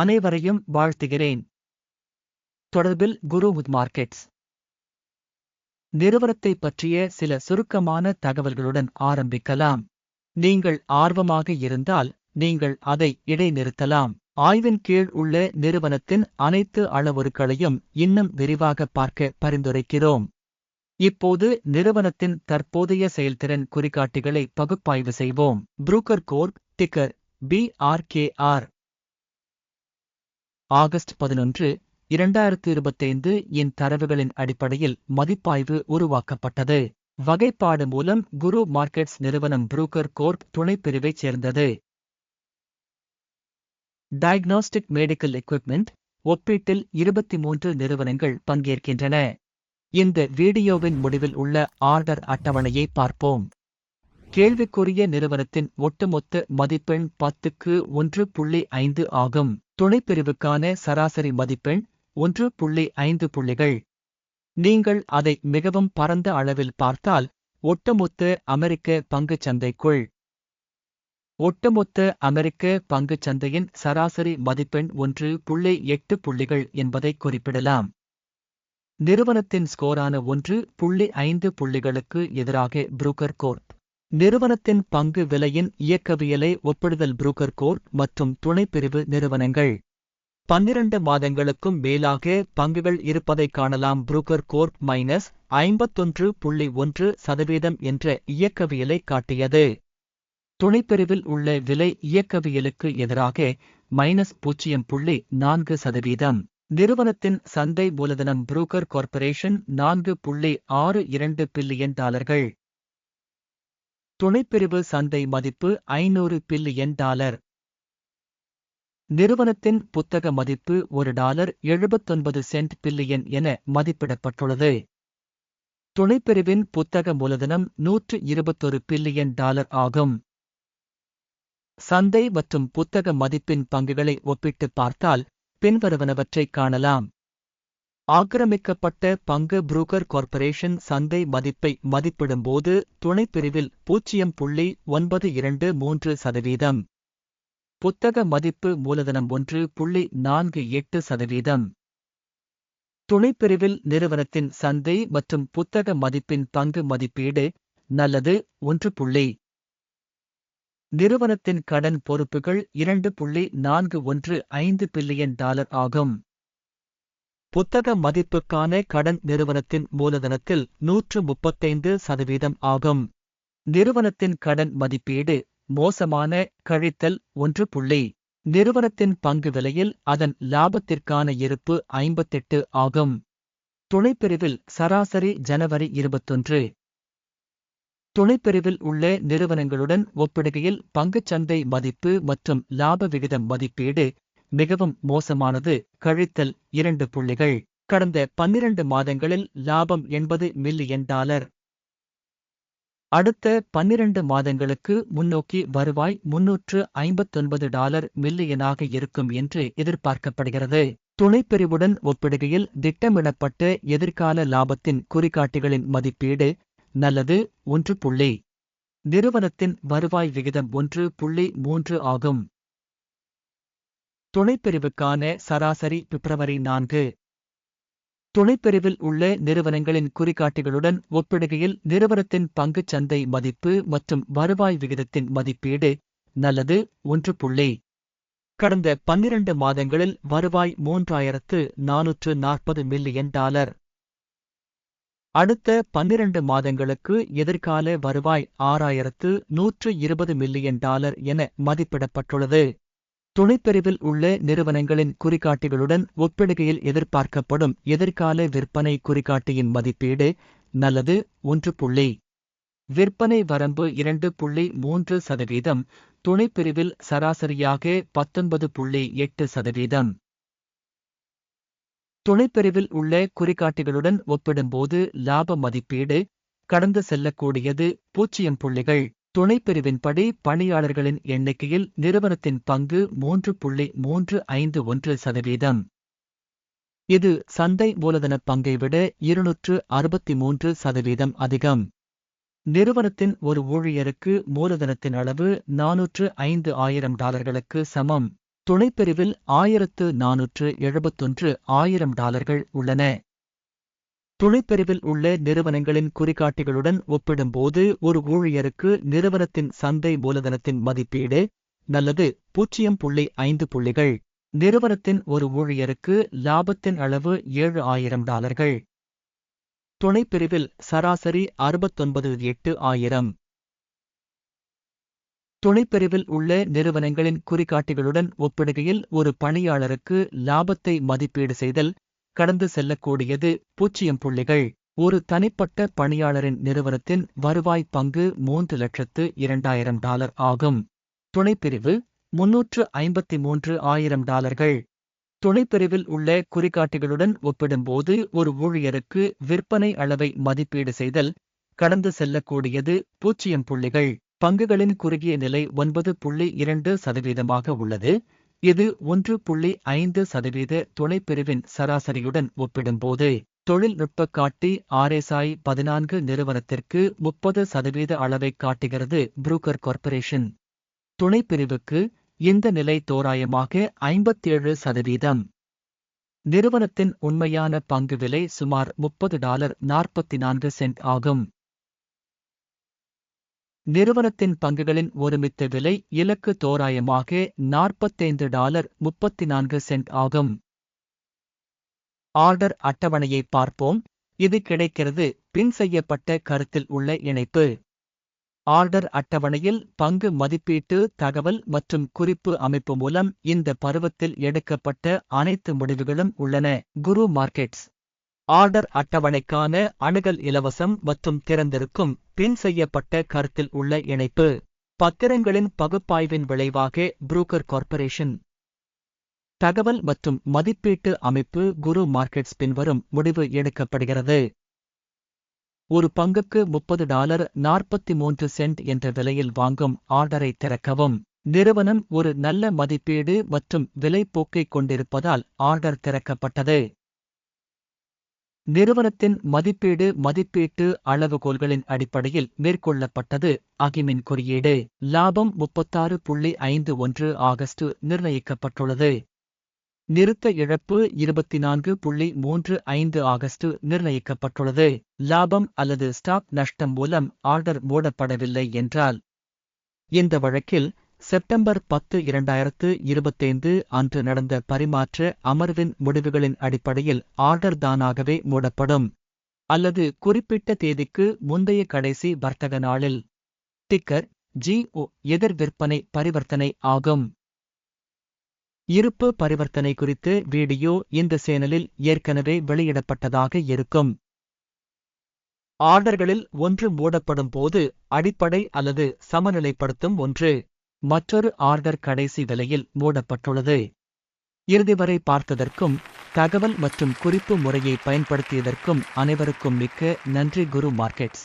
அனைவரையும் வாழ்த்துகிறேன். தொடர்பில் குரு மார்க்கெட்ஸ் நிறுவனத்தை பற்றிய சில சுருக்கமான தகவல்களுடன் ஆரம்பிக்கலாம். நீங்கள் ஆர்வமாக இருந்தால் நீங்கள் அதை இடைநிறுத்தலாம். ஆய்வின் கீழ் உள்ள நிறுவனத்தின் அனைத்து அளவுருக்களையும் இன்னும் விரிவாக பார்க்க பரிந்துரைக்கிறோம். இப்போது நிறுவனத்தின் தற்போதைய செயல்திறன் குறிகாட்டிகளை பகுப்பாய்வு செய்வோம். Bruker Corp ticker BRKR August பதினொன்று இரண்டாயிரத்து இருபத்தைந்து இன் தரவுகளின் அடிப்படையில் மதிப்பாய்வு உருவாக்கப்பட்டது. வகைப்பாடு மூலம் குரு மார்க்கெட்ஸ் நிறுவனம் புரூக்கர் கோர்ப் துணைப்பிரிவைச் சேர்ந்தது. டயக்னாஸ்டிக் மெடிக்கல் எக்யூப்மெண்ட் ஒப்பீட்டில் இருபத்தி மூன்று நிறுவனங்கள் பங்கேற்கின்றன. இந்த வீடியோவின் முடிவில் உள்ள ஆர்டர் அட்டவணையை பார்ப்போம். கேள்விக்குரிய நிறுவனத்தின் ஒட்டுமொத்த மதிப்பெண் பத்துக்கு ஒன்று புள்ளி ஐந்து ஆகும். துணைப்பிரிவுக்கான சராசரி மதிப்பெண் ஒன்று புள்ளி ஐந்து புள்ளிகள். நீங்கள் அதை மிகவும் பரந்த அளவில் பார்த்தால் ஒட்டுமொத்த அமெரிக்க பங்குச் சந்தைக்குள். ஒட்டுமொத்த அமெரிக்க பங்குச் சந்தையின் சராசரி மதிப்பெண் ஒன்று புள்ளி எட்டு புள்ளிகள் என்பதை குறிப்பிடலாம். நிறுவனத்தின் ஸ்கோரான ஒன்று புள்ளி ஐந்து புள்ளிகளுக்கு எதிராக புரூக்கர் கோர்ப் நிறுவனத்தின் பங்கு விலையின் இயக்கவியலை ஒப்பிடுதல் புரோக்கர் கோர்ப் மற்றும் துணைப்பிரிவு நிறுவனங்கள். பன்னிரண்டு மாதங்களுக்கும் மேலாக பங்குகள் இருப்பதைக் காணலாம் புரோக்கர் கோர்ப் மைனஸ் ஐம்பத்தொன்று புள்ளி ஒன்று சதவீதம் என்ற இயக்கவியலை காட்டியது. துணைப்பிரிவில் உள்ள விலை இயக்கவியலுக்கு எதிராக மைனஸ் பூஜ்ஜியம் புள்ளி நான்கு சதவீதம். நிறுவனத்தின் சந்தை மூலதனம் புரோக்கர் கார்ப்பரேஷன் நான்கு புள்ளி ஆறு இரண்டு பில்லியன் டாலர்கள். துணைப்பிரிவு சந்தை மதிப்பு ஐநூறு பில்லியன் டாலர். நிறுவனத்தின் புத்தக மதிப்பு ஒரு டாலர் எழுபத்தொன்பது சென்ட் பில்லியன் என மதிப்பிடப்பட்டுள்ளது. துணைப்பிரிவின் புத்தக மூலதனம் நூற்று இருபத்தொரு பில்லியன் டாலர் ஆகும். சந்தை மற்றும் புத்தக மதிப்பின் பங்குகளை ஒப்பிட்டு பார்த்தால் பின்வருவனவற்றைக் காணலாம். ஆக்கிரமிக்கப்பட்ட பங்கு புரூக்கர் கார்ப்பரேஷன் சந்தை மதிப்பை மதிப்பிடும்போது துணைப்பிரிவில் பூஜ்ஜியம் புள்ளி ஒன்பது இரண்டு மூன்று சதவீதம். புத்தக மதிப்பு மூலதனம் ஒன்று புள்ளி நான்கு எட்டு சதவீதம். துணைப்பிரிவில் நிறுவனத்தின் சந்தை மற்றும் புத்தக மதிப்பின் பங்கு மதிப்பீடு நல்லது ஒன்று புள்ளி. நிறுவனத்தின் கடன் பொறுப்புகள் இரண்டு புள்ளி நான்கு ஒன்று ஐந்து பில்லியன் டாலர் ஆகும். புத்தக மதிப்புக்கான கடன் நிறுவனத்தின் மூலதனத்தில் நூற்று முப்பத்தைந்து சதவீதம் ஆகும். நிறுவனத்தின் கடன் மதிப்பீடு மோசமான கழித்தல் ஒன்று புள்ளி. நிறுவனத்தின் பங்கு விலையில் அதன் லாபத்திற்கான இருப்பு ஐம்பத்தெட்டு ஆகும். துணைப்பிரிவில் சராசரி ஜனவரி இருபத்தொன்று. துணைப்பிரிவில் உள்ள நிறுவனங்களுடன் ஒப்பிடுகையில் பங்குச்சந்தை மதிப்பு மற்றும் லாப விகிதம் மதிப்பீடு மிகவும் மோசமானது. கழித்தல் இரண்டு புள்ளிகள். கடந்த பன்னிரண்டு மாதங்களில் லாபம் எண்பது மில்லியன் டாலர். அடுத்த பன்னிரண்டு மாதங்களுக்கு முன்னோக்கி வருவாய் முன்னூற்று ஐம்பத்தொன்பது டாலர் மில்லியனாக இருக்கும் என்று எதிர்பார்க்கப்படுகிறது. துணைப்பிரிவுடன் ஒப்பிடுகையில் திட்டமிடப்பட்ட எதிர்கால லாபத்தின் குறிகாட்டிகளின் மதிப்பீடு நல்லது ஒன்று புள்ளி. நிறுவனத்தின் வருவாய் விகிதம் ஒன்று புள்ளி மூன்று ஆகும். துணைப்பிரிவுக்கான சராசரி பிப்ரவரி நான்கு. துணைப்பிரிவில் உள்ள நிறுவனங்களின் குறிகாட்டிகளுடன் ஒப்பிடுகையில் நிறுவனத்தின் பங்குச் சந்தை மதிப்பு மற்றும் வருவாய் விகிதத்தின் மதிப்பீடு நல்லது ஒன்று புள்ளி. கடந்த பன்னிரண்டு மாதங்களில் வருவாய் மூன்றாயிரத்து நானூற்று நாற்பது மில்லியன் டாலர். அடுத்த பன்னிரண்டு மாதங்களுக்கு எதிர்கால வருவாய் ஆறாயிரத்து நூற்று இருபது மில்லியன் டாலர் என மதிப்பிடப்பட்டுள்ளது. துணைப்பிரிவில் உள்ள நிறுவனங்களின் குறிகாட்டிகளுடன் ஒப்பிடுகையில் எதிர்பார்க்கப்படும் எதிர்கால விற்பனை குறிகாட்டியின் மதிப்பீடு நல்லது ஒன்று புள்ளி. விற்பனை வரம்பு இரண்டு புள்ளி மூன்று சதவீதம். துணைப்பிரிவில் சராசரியாக பத்தொன்பது புள்ளி எட்டு சதவீதம். துணைப்பிரிவில் உள்ள குறிகாட்டிகளுடன் ஒப்பிடும்போது லாப மதிப்பீடு கடந்து செல்லக்கூடியது பூஜ்ஜியம் புள்ளிகள். துணைப்பிரிவின்படி பணியாளர்களின் எண்ணிக்கையில் நிறுவனத்தின் பங்கு மூன்று புள்ளி மூன்று ஐந்து ஒன்று சதவீதம். இது சந்தை மூலதன பங்கை விட இருநூற்று அறுபத்தி மூன்று சதவீதம் அதிகம். நிறுவனத்தின் ஒரு ஊழியருக்கு மூலதனத்தின் அளவு நானூற்று ஐந்து ஆயிரம் டாலர்களுக்கு சமம். துணைப்பிரிவில் ஆயிரத்து நானூற்று எழுபத்தொன்று ஆயிரம் டாலர்கள் உள்ளன. துணைப்பிரிவில் உள்ள நிறுவனங்களின் குறிகாட்டிகளுடன் ஒப்பிடும்போது ஒரு ஊழியருக்கு நிறுவனத்தின் சந்தை மூலதனத்தின் மதிப்பீடு நல்லது பூஜ்ஜியம் புள்ளி ஐந்து புள்ளிகள். நிறுவனத்தின் ஒரு ஊழியருக்கு லாபத்தின் அளவு ஏழு ஆயிரம் டாலர்கள். துணைப்பிரிவில் சராசரி அறுபத்தொன்பது எட்டு ஆயிரம். துணைப்பிரிவில் உள்ள நிறுவனங்களின் குறிகாட்டிகளுடன் ஒப்பிடுகையில் ஒரு பணியாளருக்கு லாபத்தை மதிப்பீடு செய்தல் கடந்து செல்லக்கூடியது பூச்சியம் புள்ளிகள். ஒரு தனிப்பட்ட பணியாளரின் நிறுவனத்தின் வருவாய் பங்கு மூன்று லட்சத்து இரண்டாயிரம் டாலர் ஆகும். துணைப்பிரிவு முன்னூற்று ஐம்பத்தி மூன்று ஆயிரம் டாலர்கள். துணைப்பிரிவில் உள்ள குறிகாட்டிகளுடன் ஒப்பிடும்போது ஒரு ஊழியருக்கு விற்பனை அளவை மதிப்பீடு செய்தல் கடந்து செல்லக்கூடியது பூஜ்ஜியம் புள்ளிகள். பங்குகளின் குறுகிய நிலை ஒன்பது புள்ளி இரண்டு சதவீதமாக உள்ளது. இது ஒன்று புள்ளி ஐந்து சதவீத துணைப்பிரிவின் சராசரியுடன் ஒப்பிடும்போது தொழில்நுட்ப காட்டி ஆர்எஸ்ஐ பதினான்கு நிறுவனத்திற்கு முப்பது சதவீத அளவை காட்டுகிறது புரூக்கர் கார்ப்பரேஷன். துணைப்பிரிவுக்கு இந்த நிலை தோராயமாக ஐம்பத்தேழு சதவீதம். நிறுவனத்தின் உண்மையான பங்கு விலை சுமார் முப்பது டாலர் நாற்பத்தி நான்கு சென்ட் ஆகும். நிறுவனத்தின் பங்குகளின் ஒருமித்த விலை இலக்கு தோராயமாக நாற்பத்தைந்து டாலர் முப்பத்தி நான்கு சென்ட் ஆகும். ஆர்டர் அட்டவணையை பார்ப்போம். இது கிடைக்கிறது. பின் செய்யப்பட்ட கருத்தில் உள்ள இணைப்பு. ஆர்டர் அட்டவணையில் பங்கு மதிப்பீட்டு தகவல் மற்றும் குறிப்பு அமைப்பு மூலம் இந்த பருவத்தில் எடுக்கப்பட்ட அனைத்து முடிவுகளும் உள்ளன. குரு மார்க்கெட்ஸ். ஆர்டர் அட்டவணைக்கான அணுகல் இலவசம் மற்றும் திறந்திருக்கும் பின் செய்யப்பட்ட கருத்தில் உள்ள இணைப்பு. பத்திரங்களின் பகுப்பாய்வின் விளைவாக புரூக்கர் கார்ப்பரேஷன் தகவல் மற்றும் மதிப்பீட்டு அமைப்பு குரு மார்க்கெட்ஸ் பின்வரும் முடிவு எடுக்கப்படுகிறது. ஒரு பங்குக்கு முப்பது டாலர் நாற்பத்தி மூன்று சென்ட் என்ற விலையில் வாங்கும் ஆர்டரை திறக்கவும். நிறுவனம் ஒரு நல்ல மதிப்பீடு மற்றும் விலைப்போக்கைக் கொண்டிருப்பதால் ஆர்டர் திறக்கப்பட்டது. நிறுவனத்தின் மதிப்பீடு மதிப்பீட்டு அளவுகோல்களின் அடிப்படையில் மேற்கொள்ளப்பட்டது. அகிமின் குறியீடு லாபம் முப்பத்தாறு புள்ளி ஐந்து ஒன்று ஆகஸ்ட் நிர்ணயிக்கப்பட்டுள்ளது. நிறுத்த இழப்பு இருபத்தி நான்கு புள்ளி மூன்று ஐந்து ஆகஸ்ட் நிர்ணயிக்கப்பட்டுள்ளது. லாபம் அல்லது ஸ்டாக் நஷ்டம் மூலம் ஆர்டர் மூடப்படவில்லை என்றால் இந்த வழக்கில் செப்டம்பர் பத்து இரண்டாயிரத்து இருபத்தைந்து அன்று நடந்த பரிமாற்ற அமர்வின் முடிவுகளின் அடிப்படையில் ஆர்டர் தானாகவே மூடப்படும். அல்லது குறிப்பிட்ட தேதிக்கு முந்தைய கடைசி வர்த்தக நாளில். டிக்கர் ஜி எதிர் விற்பனை பரிவர்த்தனை ஆகும். இருப்பு பரிவர்த்தனை குறித்து வீடியோ இந்த சேனலில் ஏற்கனவே வெளியிடப்பட்டதாக இருக்கும். ஆர்டர்களில் ஒன்று மூடப்படும் போது அடிப்படை அல்லது சமநிலைப்படுத்தும் ஒன்று. மற்றொரு ஆர்டர் கடைசி விலையில் மூடப்பட்டுள்ளது. இறுதி வரை பார்த்ததற்கும் தகவல் மற்றும் குறிப்பு முறையை பயன்படுத்தியதற்கும் அனைவருக்கும் மிக்க நன்றி குரு மார்க்கெட்ஸ்.